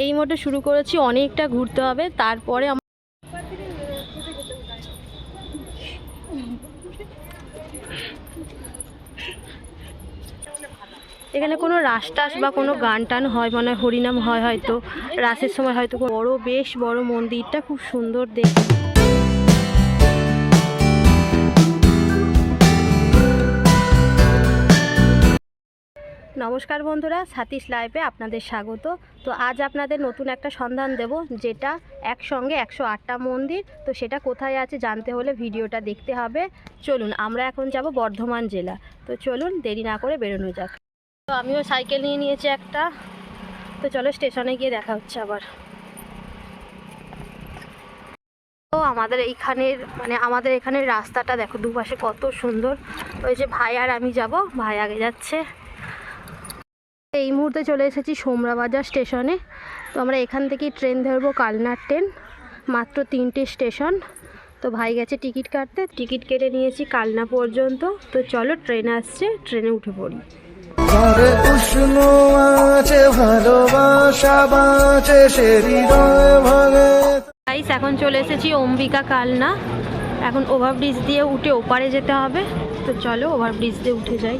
এই মোটে শুরু করেছি, অনেকটা ঘুরতে হবে। তারপরে এখানে কোনো রাস টাস বা কোনো গান টান হয় মানে হরিনাম হয় হয়তো, রাসের সময় হয়তো বড় বেশ বড় মন্দিরটা খুব সুন্দর দেখতে। নমস্কার বন্ধুরা সাতিশ লাইভে আপনাদের স্বাগত। তো আজ আপনাদের নতুন একটা সন্ধান দেব, যেটা একসঙ্গে একশো আটটা মন্দির। তো সেটা কোথায় আছে জানতে হলে ভিডিওটা দেখতে হবে। চলুন, আমরা এখন যাব বর্ধমান জেলা। তো চলুন, দেরি না করে বেরোনো যাক। তো আমিও সাইকেল নিয়ে নিয়েছি একটা। তো চলো স্টেশনে গিয়ে দেখা হচ্ছে আবার। তো আমাদের এইখানের মানে আমাদের এখানের রাস্তাটা দেখো, দুপাশে কত সুন্দর। ওই যে ভাই আর আমি যাব, ভাই আগে যাচ্ছে। এই মুহূর্তে চলে এসেছি সোমরাবাজার স্টেশনে। তো আমরা এখান থেকেই ট্রেন ধরবো কালনার ট্রেন মাত্র তিনটে স্টেশন। তো ভাই গেছে টিকিট কাটতে টিকিট কেটে নিয়েছি কালনা পর্যন্ত। তো চলো ট্রেন আসছে ট্রেনে উঠে পড়ি। ঘরে উষ্ণ আছে ভালোবাসা বাঁচে সে গাইস এখন চলে এসেছি অম্বিকা কালনা। এখন ওভারব্রিজ দিয়ে উঠে ওপারে যেতে হবে। তো চলো ওভারব্রিজ দিয়ে উঠে যাই।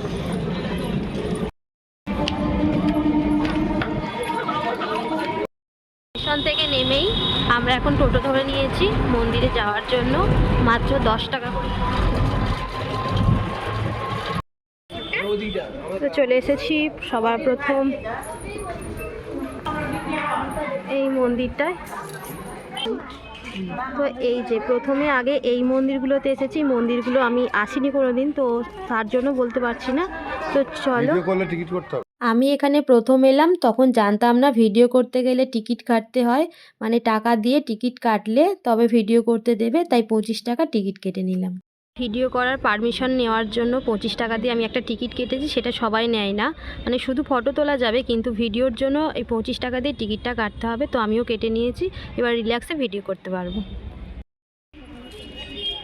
নেমেই আমরা এখন টোটো ধরে নিয়েছি মন্দিরে যাওয়ার জন্য মাত্র দশ টাকা করে। তো চলে এসেছি সবার প্রথম এই মন্দিরটায়। তো এই যে প্রথমে আগে এই মন্দিরগুলোতে এসেছি মন্দিরগুলো আমি আসিনি কোনোদিন তো তার জন্য বলতে পারছি না। তো চলো টিকিট করতে হবে। আমি এখানে প্রথম এলাম, তখন জানতাম না ভিডিও করতে গেলে টিকিট কাটতে হয়। মানে টাকা দিয়ে টিকিট কাটলে তবে ভিডিও করতে দেবে, তাই পঁচিশ টাকা টিকিট কেটে নিলাম। ভিডিও করার পারমিশন নেওয়ার জন্য পঁচিশ টাকা দিয়ে আমি একটা টিকিট কেটেছি, সেটা সবাই নেয় না। মানে শুধু ফটো তোলা যাবে, কিন্তু ভিডিওর জন্য এই পঁচিশ টাকা দিয়ে টিকিটটা কাটতে হবে, তো আমিও কেটে নিয়েছি। এবার রিল্যাক্সে ভিডিও করতে পারব।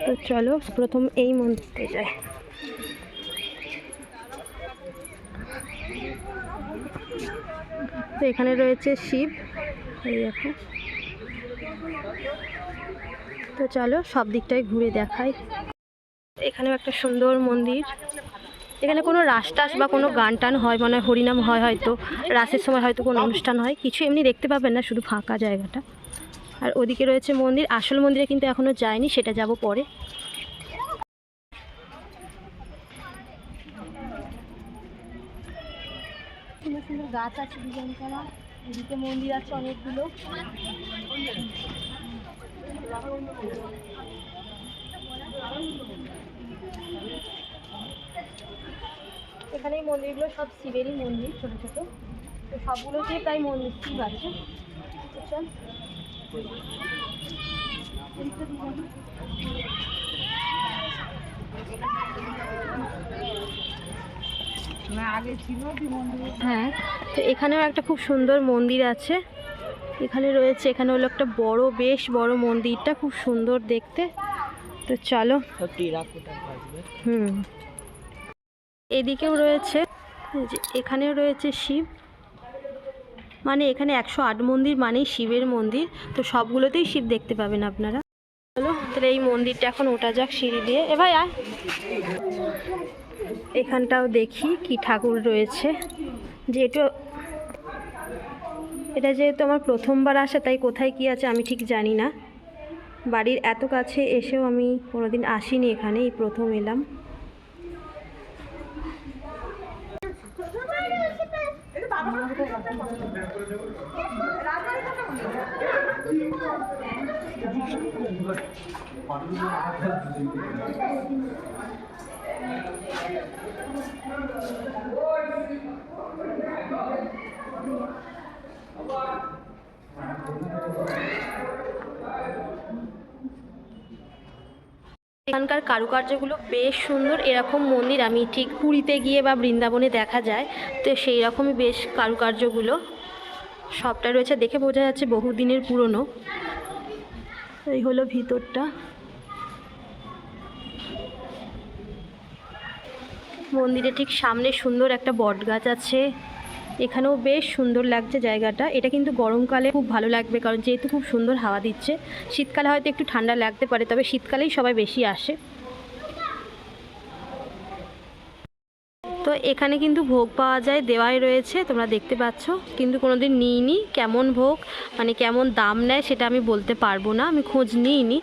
তো চলো, প্রথম এই মন্দিরতে যাই। তো এখানে রয়েছে শিব। এই দেখো। তো চলো, সব দিকটাই ঘুরে দেখাই। এখানেও একটা সুন্দর মন্দির। এখানে কোনো রাস টাস বা কোনো গান টান হয় মানে হরিনাম হয় হয়তো। রাসের সময় হয়তো কোনো অনুষ্ঠান হয়। কিছু এমনি দেখতে পাবেন না, শুধু ফাঁকা জায়গাটা। আর ওদিকে রয়েছে মন্দির। আসল মন্দিরে কিন্তু এখনও যায়নি সেটা যাব পরে। সুন্দর সুন্দর গাছ আছে ডিজাইন করা। এদিকে মন্দির আছে অনেকগুলো। এখানে এই মন্দিরগুলো সব শিবেরই মন্দির, ছোট ছোট। তো সবগুলোতেই প্রায় মন্দির, শিব আছে। হ্যাঁ তো এখানেও একটা খুব সুন্দর মন্দির আছে। এখানে রয়েছে এখানে হলো একটা বড় বেশ বড় মন্দিরটা খুব সুন্দর দেখতে। তো চলো। হুম। এদিকেও রয়েছে যে এখানেও রয়েছে শিব। মানে এখানে একশো আট মন্দির মানেই শিবের মন্দির তো সবগুলোতেই শিব দেখতে পাবেন আপনারা। চলো তাহলে এই মন্দিরটা এখন ওঠা যাক সিঁড়ি দিয়ে। এ ভাই আয়। এখানটাও দেখি কি ঠাকুর রয়েছে। যেহেতু এটা যেহেতু আমার প্রথমবার আসা, তাই কোথায় কি আছে আমি ঠিক জানি না। বাড়ির এত কাছে এসেও আমি কোনোদিন আসিনি এখানে, এই প্রথম এলাম। এখানকার কারুকার্যগুলো বেশ সুন্দর। এরকম মন্দির আমি ঠিক পুরীতে গিয়ে বা বৃন্দাবনে দেখা যায়। তো সেই রকমই বেশ কারুকার্যগুলো। সবটা রয়েছে দেখে বোঝা যাচ্ছে বহুদিনের পুরনো। এই হলো ভিতরটা। মন্দিরে ঠিক সামনে সুন্দর একটা বট গাছ আছে। এখানেও বেশ সুন্দর লাগছে জায়গাটা। এটা কিন্তু গরমকালে খুব ভালো লাগবে কারণ যেহেতু খুব সুন্দর হাওয়া দিচ্ছে। শীতকালে হয়তো একটু ঠান্ডা লাগতে পারে, তবে শীতকালেই সবাই বেশি আসে। তো এখানে কিন্তু ভোগ পাওয়া যায়, দেওয়াই রয়েছে, তোমরা দেখতে পাচ্ছ। কিন্তু কোনোদিন নিইনি, কেমন ভোগ মানে কেমন দাম নেয় সেটা আমি বলতে পারব না, আমি খোঁজ নিইনি।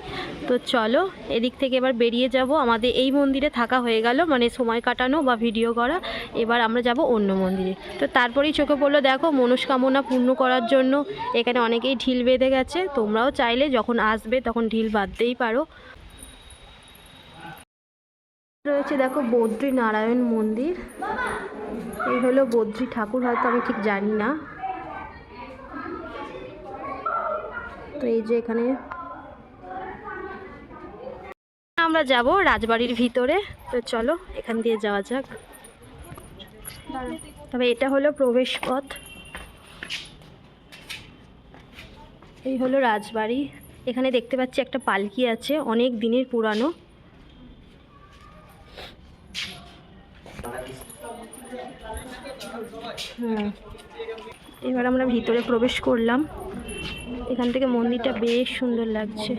তো চলো, এদিক থেকে এবার বেরিয়ে যাব। আমাদের এই মন্দিরে থাকা হয়ে গেল মানে সময় কাটানো বা ভিডিও করা। এবার আমরা যাব অন্য মন্দিরে। তো তারপরেই চোখে পড়ল, দেখো, মনস্কামনা পূর্ণ করার জন্য। এখানে অনেকেই ঢিল বেঁধে গেছে, তোমরাও চাইলে যখন আসবে তখন ঢিল বাঁধতেই পারো। রয়েছে, দেখো বদ্রী নারায়ণ মন্দির। এই হলো বদ্রী ঠাকুর, হয়তো আমি ঠিক জানি না। তো এই যে এখানে আমরা যাব রাজবাড়ির ভিতরে। তো চলো, এখান দিয়ে যাওয়া যাক। তবে এটা হলো প্রবেশ পথ। এই হলো রাজবাড়ি। এখানে দেখতে পাচ্ছি একটা পালকি আছে, অনেক দিনের পুরানো। হুম। এবার আমরা ভিতরে প্রবেশ করলাম। এখান থেকে মন্দিরটা বেশ সুন্দর লাগছে।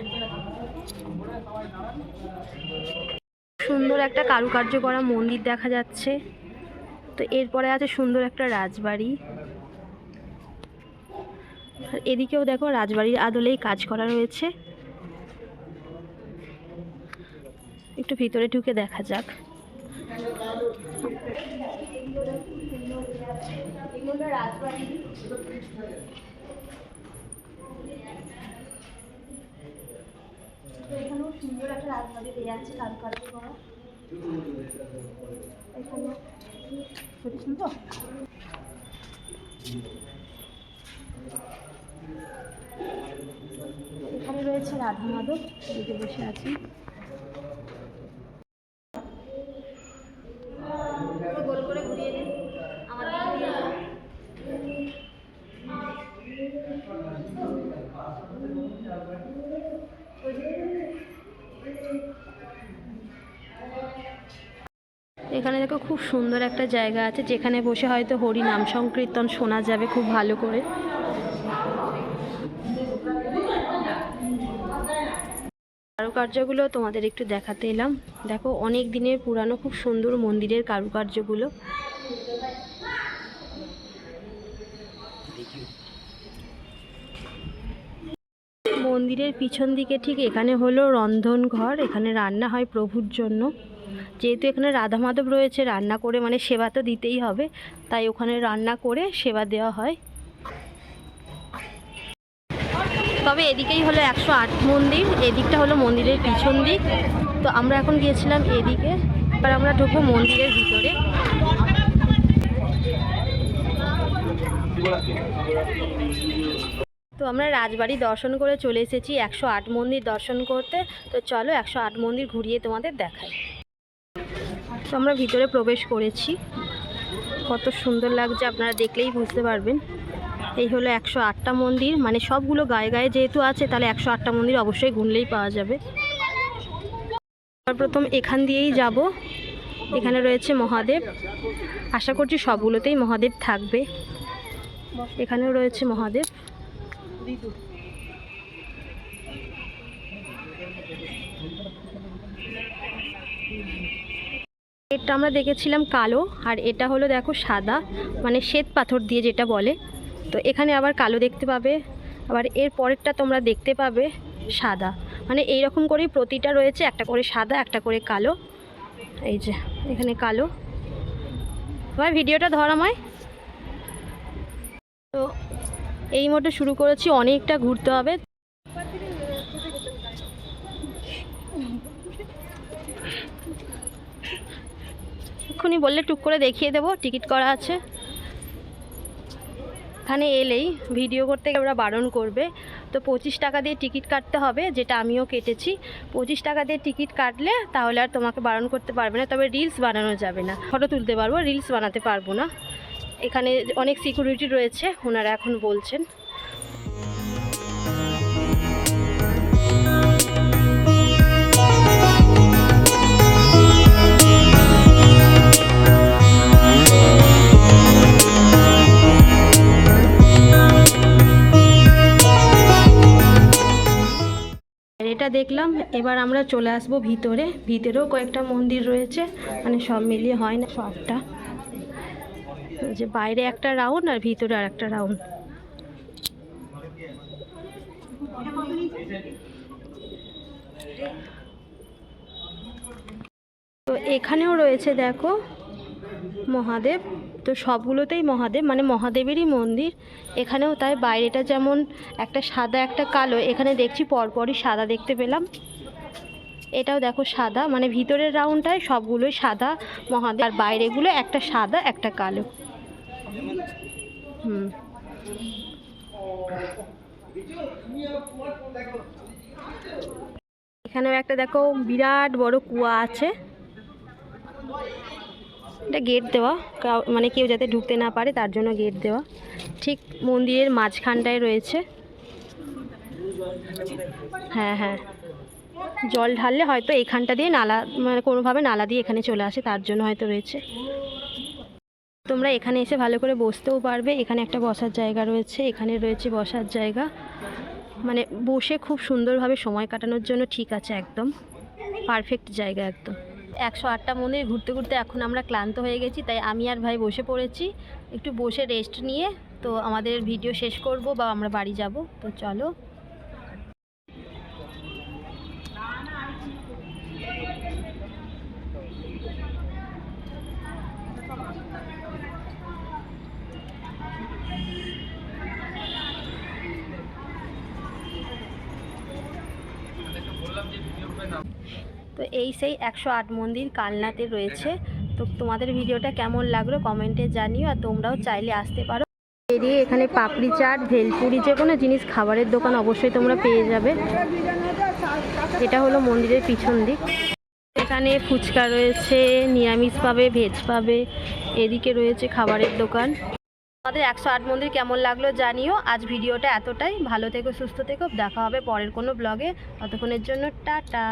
সুন্দর একটা কারুকার্য করা মন্দির দেখা যাচ্ছে। তো এরপরে আছে সুন্দর একটা রাজবাড়ি। আর এদিকেও দেখো রাজবাড়ির আদলেই কাজ করা রয়েছে। একটু ভিতরে ঢুকে দেখা যাক। এখানেও সুন্দর একটা রাজবাড়ি দেওয়া আছে এখানে শুনব? এখানে রয়েছে রাধা মাধব বসে আছি গোল করে ঘুরিয়ে দিন আমার দিকে দিয়ে যাও। এখানে দেখো খুব সুন্দর একটা জায়গা আছে, যেখানে বসে হয়তো হরি নাম সংকীর্তন শোনা যাবে খুব ভালো করে। কারুকার্যগুলো তোমাদের একটু দেখাতে এলাম। দেখো অনেক দিনের পুরানো খুব সুন্দর মন্দিরের কারুকার্যগুলো। মন্দিরের পিছন দিকে ঠিক এখানে হলো রন্ধন ঘর এখানে রান্না হয় প্রভুর জন্য। যেহেতু এখানে রাধা মাধব রয়েছে, রান্না করে মানে সেবা তো দিতেই হবে, তাই ওখানে রান্না করে সেবা দেওয়া হয়। তবে এদিকেই হলো একশো আট মন্দির, এদিকটা হলো মন্দিরের পিছন দিক। তো আমরা এখন গিয়েছিলাম এদিকে, এবার আমরা ঢুকবো মন্দিরের ভিতরে। তো আমরা রাজবাড়ি দর্শন করে চলে এসেছি একশো আট মন্দির দর্শন করতে। তো চলো একশো আট মন্দির ঘুরিয়ে তোমাদের দেখাই। তো আমরা ভিতরে প্রবেশ করেছি। কত সুন্দর লাগছে, আপনারা দেখলেই বুঝতে পারবেন। এই হলো একশো আটটা মন্দির। মানে সবগুলো গায়ে গায়ে যেহেতু আছে, তাহলে একশো আটটা মন্দির অবশ্যই গুনলেই পাওয়া যাবে। প্রথম এখান দিয়েই যাব। এখানে রয়েছে মহাদেব। আশা করছি সবগুলোতেই মহাদেব থাকবে। এখানেও রয়েছে মহাদেব। এটা আমরা দেখেছিলাম কালো, আর এটা হলো দেখো সাদা মানে শ্বেত পাথর দিয়ে যেটা বলে। তো এখানে আবার কালো দেখতে পাবে, আবার এর পরেরটা তোমরা দেখতে পাবে সাদা। মানে এই রকম করেই প্রতিটা রয়েছে, একটা করে সাদা, একটা করে কালো। এই যে, এখানে কালো। ভাই, ভিডিওটা ধরাময় তো এই মতো শুরু করেছি, অনেকটা ঘুরতে হবে। এক্ষুনি বললে টুক করে দেখিয়ে দেবো, টিকিট করা আছে। এখানে এলেই ভিডিও করতে ওরা বারণ করবে। তো পঁচিশ টাকা দিয়ে টিকিট কাটতে হবে, যেটা আমিও কেটেছি। পঁচিশ টাকা দিয়ে টিকিট কাটলে তাহলে আর তোমাকে বারণ করতে পারবে না, তবে রিলস বানানো যাবে না। ফটো তুলতে পারব রিলস বানাতে পারব না। এখানে অনেক সিকিউরিটি রয়েছে, ওনারা এখন বলছেন। এটা দেখলাম, এবার আমরা চলে আসব ভিতরে। ভিতরেও কয়েকটা মন্দির রয়েছে মানে সব মিলিয়ে হয় না সবটা। যে বাইরে একটা রাউন্ড আর ভিতরে আর একটা রাউন্ড। তো এখানেও রয়েছে, দেখো, মহাদেব। তো সবগুলোতেই মহাদেব মানে মহাদেবেরই মন্দির। এখানেও তাই বাইরেটা যেমন একটা সাদা, একটা কালো, এখানে দেখছি পরপরই সাদা দেখতে পেলাম। এটাও দেখো সাদা মানে ভিতরের রাউন্ডটায় সবগুলোই সাদা, মহাদেব। আর বাইরেগুলো একটা সাদা, একটা কালো। হুম। এখানেও একটা দেখো বিরাট বড় কুয়া আছে। এটা গেট দেওয়া। মানে কেউ যাতে ঢুকতে না পারে, তার জন্য গেট দেওয়া। ঠিক মন্দিরের মাঝখানটায় রয়েছে। হ্যাঁ হ্যাঁ। জল ঢাললে হয়তো এইখানটা দিয়ে নালা মানে কোনোভাবে নালা দিয়ে এখানে চলে আসে, তার জন্য হয়তো রয়েছে। তোমরা এখানে এসে ভালো করে বসতেও পারবে। এখানে একটা বসার জায়গা রয়েছে, এখানে রয়েছে বসার জায়গা। মানে বসে খুব সুন্দরভাবে সময় কাটানোর জন্য ঠিক আছে একদম। পারফেক্ট জায়গা একদম। একশো আটটা মন্দির ঘুরতে ঘুরতে এখন আমরা ক্লান্ত হয়ে গেছি, তাই আমি আর ভাই বসে পড়েছি। একটু বসে রেস্ট নিয়ে, তো আমাদের ভিডিও শেষ করব বা আমরা বাড়ি যাব। তো চলো। তো এই সেই একশো আট মন্দির কালনাতে রয়েছে। তো তোমাদের ভিডিওটা কেমন লাগল কমেন্টে জানিও, আর তোমরাও চাইলে আসতে পারো। বেরিয়ে এখানে পাপড়ি চাট, ভেলপুরি যে কোনো জিনিস খাবারের দোকান অবশ্যই তোমরা পেয়ে যাবে। এটা হলো মন্দিরের পিছন দিক। এখানে ফুচকা রয়েছে, নিরামিষ পাবে, ভেজ পাবে, এদিকে রয়েছে খাবারের দোকান। আমাদের একশো আট মন্দির কেমন লাগল জানিও। আজ ভিডিওটা এতটাই। ভালো থেকো, সুস্থ থেকো। দেখা হবে পরের কোনো ব্লগে। ততক্ষণের জন্য টাটা।